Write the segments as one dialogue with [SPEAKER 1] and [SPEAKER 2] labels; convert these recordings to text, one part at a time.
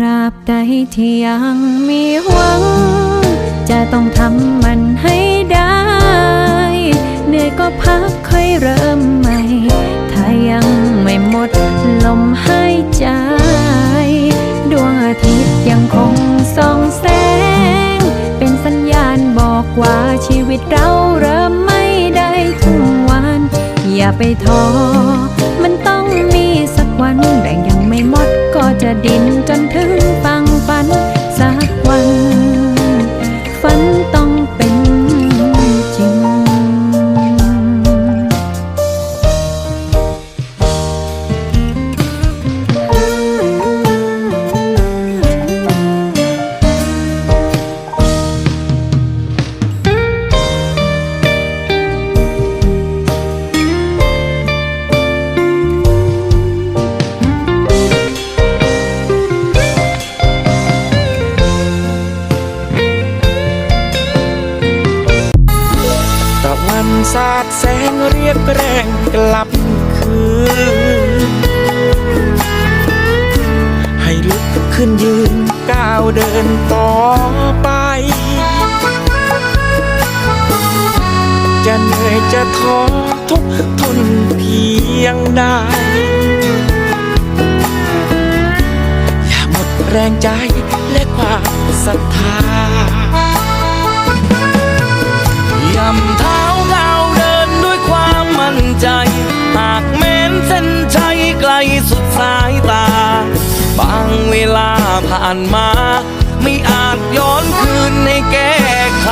[SPEAKER 1] ตราบใดที่ยังมีหวัง จะต้องทำมันให้ได้ เหนื่อยก็พักค่อยเริ่มใหม่ ถ้ายังไม่หมดลมหายใจ ดวงอาทิตย์ยังคงส่องแสง เป็นสัญญาณบอกว่าชีวิตเราเริ่มไม่ได้ทุกวัน อย่าไปท้อ มันต้องมีสักวันแรงยังไม่หมดก็จะดิน
[SPEAKER 2] แสงเรียกแรงกลับคืน ให้ลุกขึ้นยืนก้าวเดินต่อไป จะเหนื่อยจะท้อทุกทนเพียงใดอย่าหมดแรงใจและความศรัทธา งเวลาผ่านมา ไม่อาจย้อนคืนให้แก้ไข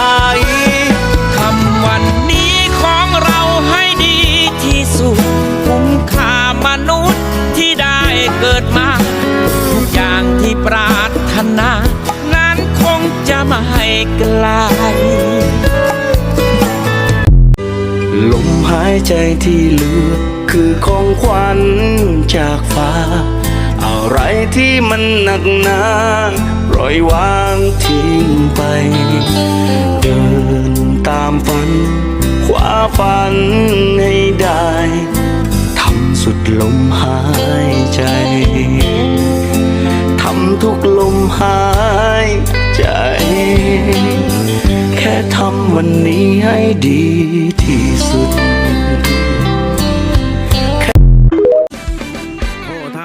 [SPEAKER 2] ทำวันนี้ของเราให้ดีที่สุด คุ้มค่ามนุษย์ที่ได้เกิดมา ทุกอย่างที่ปรารถนา นั้นคงจะไม่ไกลลมหายใจที่เหลือคือของขวัญจากฟ้า อะไรที่มันหนักหนาปล่อยวางทิ้งไป เดินตามฝัน คว้าฝันให้ได้ทำสุดลมหายใจทำทุกลมหายใจ แค่ทำวันนี้ให้ดีที่สุด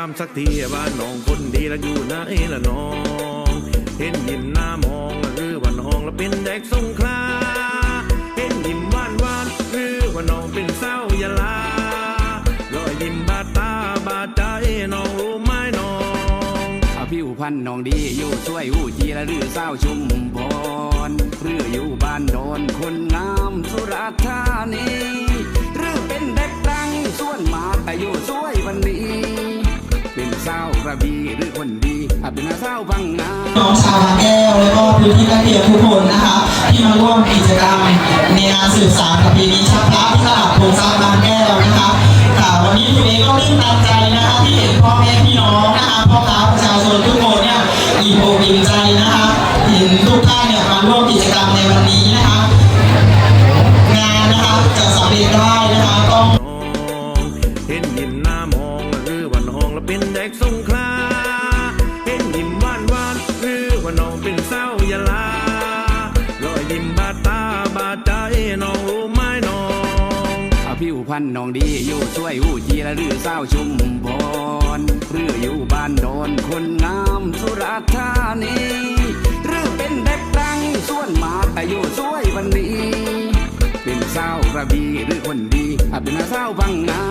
[SPEAKER 2] า
[SPEAKER 3] มสักทีว่าน้องคนดีล้วอยู่ไหนละน้อง เห็นยิ้มหน้ามองหรือว่าน้องล้วเป็นเด็กสงขลาเห็นยิ้มหวานหวานหรือว่าน้องเป็นสาวยาลารอยยิ้มบาดตาบาดใจน้องรู้ไหมน้อง
[SPEAKER 4] อาผิวพันน้องดีอยู่ช่วยหูจีละหรือเศร้าวชุมพรหรืออยู่บ้านโดนคนงามสุราธานี นเศร้าวพังงา
[SPEAKER 5] น้องชาวบางแก้วแล้วก็พื้นที่ใกล้เคียงทุกคนนะคะ ที่มาร่วมกิจกรรมในงานสืบสานประเพณีชักพระที่ตลาดโพธิ์ทรัพย์บางแก้วนะคะค่ะวันนี้คุณเองก็รื่นตามใจนะคะที่เห็นพ่อแม่พี่น้องนะคะพ่อค้าประชาชนทุกคนเนี่ยอิ่มอกอิ่มใจนะคะเห็นทุกท่านเนี่ยมาร่วมกิจกรรมในวันนี้นะคะงานนะคะจะสำเร็จได้นะคะต้อง
[SPEAKER 3] น้องเห็นยิ้มหน้ามองหรือว่าน้องแล้วเป็นเด็กสง บาดใจน้องรู้ไหมน้อง
[SPEAKER 4] อาผิวพันธ์น้องดีอยู่ช่วยหูจีละหรือเศร้าชุมพรเรืออยู่บ้านโดนคนงามสุราธานีหรือเป็นเด็กดังส่วนมาแต่อยู่ช่วยวันนี้ เป็นเศร้าวกระบี่หรือคนดีอาเป็นเศร้าวพังงา